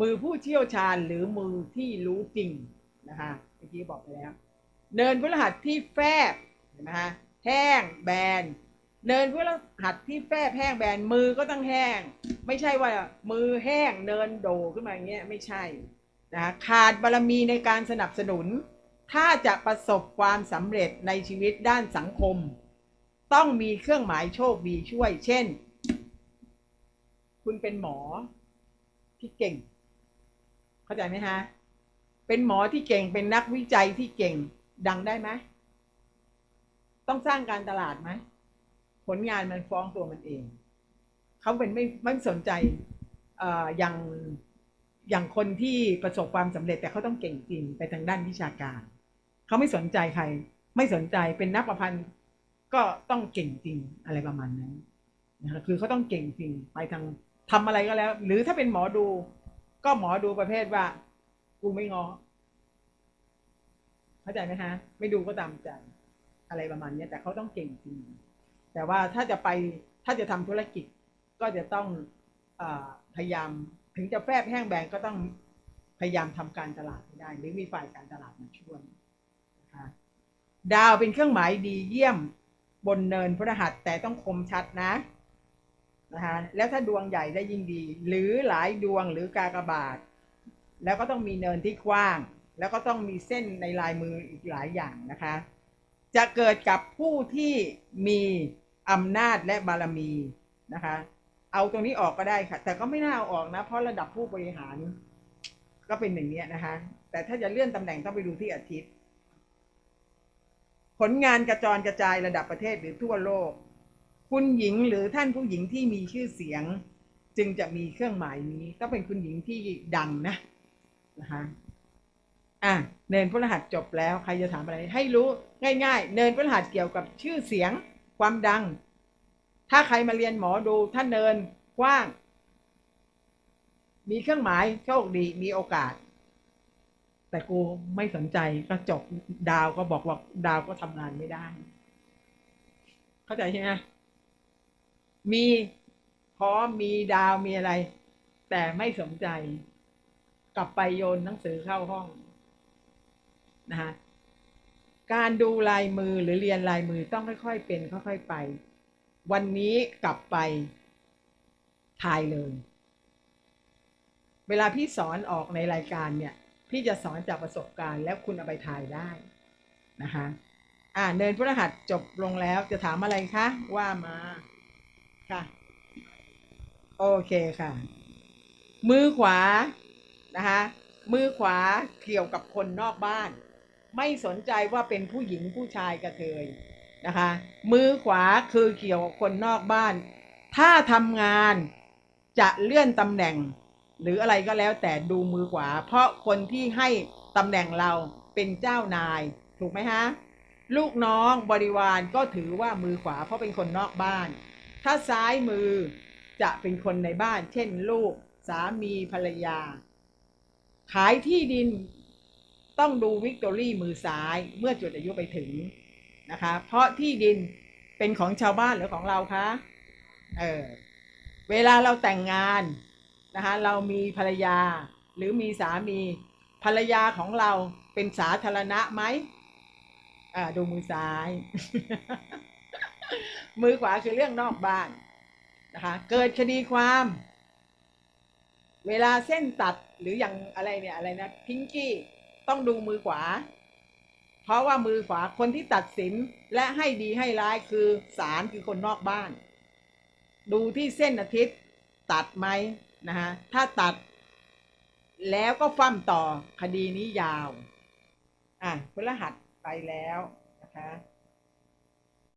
มือผู้เชี่ยวชาญหรือมือที่รู้จริงนะคะเมื่อกี้บอกไปแล้ว เนินพฤหัสที่แฟบเห็นไหมฮะแห้งแบน เนินพฤหัสที่แฟบแห้งแบนมือก็ต้องแห้ง ไม่ใช่ว่ามือแห้งเนินโดขึ้นมาอย่างเงี้ยไม่ใช่นะะขาดบารมีในการสนับสนุน ถ้าจะประสบความสำเร็จในชีวิตด้านสังคม ต้องมีเครื่องหมายโชคดีช่วย เช่น คุณเป็นหมอที่เก่ง เข้าใจไหมฮะ เป็นหมอที่เก่งเป็นนักวิจัยที่เก่งดังได้ไหมต้องสร้างการตลาดไหมผลงานมันฟ้องตัวมันเองเขาเป็นไม่ไม่สนใจออย่างอย่างคนที่ประสบความสำเร็จแต่เขาต้องเก่งจริงไปทางด้านวิชาการเขาไม่สนใจใคร ไม่สนใจเป็นนักประพันธ์ก็ต้องเก่งจริงอะไรประมาณนั้นนะคะคือเขาต้องเก่งจริงไปทางทำอะไรก็แล้ว หรือถ้าเป็นหมอดู ก็หมอดูประเภทว่า กูไม่งอเข้าใจไหมฮะ ไม่ดูก็ตามใจ อะไรประมาณนี้แต่เขาต้องเก่งจริง แต่ว่าถ้าจะไปถ้าจะทำธุรกิจ ก็จะต้องอพยายามถึงจะแฟบแห้งแบงก็ต้องพยายามทำการตลาดให้ได้ หรือมีฝ่ายการตลาดมาช่วยนะคะดาวเป็นเครื่องหมายดีเยี่ยมบนเนินพระหัสแต่ต้องคมชัดนะ นะคะแล้วถ้าดวงใหญ่ได้ยิ่งดี หรือหลายดวงหรือกากบาท แล้วก็ต้องมีเนินที่กว้าง แล้วก็ต้องมีเส้นในลายมืออีกหลายอย่างนะคะ จะเกิดกับผู้ที่มีอำนาจและบารมีนะคะ เอาตรงนี้ออกก็ได้ค่ะ แต่ก็ไม่น่าเอาออกนะ เพราะระดับผู้บริหาร ก็เป็นอย่างนี้นะคะ แต่ถ้าจะเลื่อนตำแหน่งต้องไปดูที่อาทิตย์ ผลงานกระจรกระจายระดับประเทศหรือทั่วโลก คุณหญิงหรือท่านผู้หญิงที่มีชื่อเสียง จึงจะมีเครื่องหมายนี้ ก็เป็นคุณหญิงที่ดังนะนะคะอะเนินพฤหัสจบแล้วใครจะถามอะไร ให้รู้ง่าย ๆ เนินพฤหัสเกี่ยวกับชื่อเสียงความดัง ถ้าใครมาเรียนหมอดูถ้าเนินกว้าง มีเครื่องหมายโชคดีมีโอกาส แต่กูไม่สนใจก็จบดาวก็บอกว่าดาวก็ทำงานไม่ได้ เข้าใจใช่ไหม มีพร้อมมีดาวมีอะไร แต่ไม่สนใจ กลับไปโยนหนังสือเข้าห้องนะฮะการดูลายมือหรือเรียนลายมือต้องค่อยๆเป็นค่อยๆไป วันนี้กลับไปถ่ายเลย เวลาพี่สอนออกในรายการเนี่ย พี่จะสอนจากประสบการณ์แล้วคุณเอาไปถ่ายได้นะคะอ่าเนินพฤหัสจบลงแล้วจะถามอะไรคะว่ามา ค่ะ โอเคค่ะ มือขวานะคะ มือขวาเกี่ยวกับคนนอกบ้าน ไม่สนใจว่าเป็นผู้หญิงผู้ชายกระเทยนะคะ มือขวาคือเกี่ยวกับคนนอกบ้าน ถ้าทำงานจะเลื่อนตำแหน่ง หรืออะไรก็แล้วแต่ดูมือขวา เพราะคนที่ให้ตำแหน่งเราเป็นเจ้านายถูกไหมฮะลูกน้องบริวารก็ถือว่ามือขวาเพราะเป็นคนนอกบ้าน ถ้าซ้ายมือจะเป็นคนในบ้าน เช่นลูกสามีภรรยา ขายที่ดินต้องดูวิกตอรี่มือซ้ายเมื่อจุดอายุไปถึงนะคะ เพราะที่ดินเป็นของชาวบ้านหรือของเราคะเออเวลาเราแต่งงานนะคะเรามีภรรยาหรือมีสามีภรรยาของเราเป็นสาธารณะไหมอ่าดูมือซ้าย มือขวาคือเรื่องนอกบ้านนะคะเกิดคดีความ เวลาเส้นตัดหรืออย่างอะไรเนี่ยอะไรนะพิงกี้ต้องดูมือขวา เพราะว่ามือขวาคนที่ตัดสินและให้ดีให้ร้ายคือศาลคือคนนอกบ้าน ดูที่เส้นอาทิตย์ตัดไหมนะฮะถ้าตัดแล้วก็ฟั่มต่อคดีนี้ยาว อะพฤหัสไปแล้วนะคะ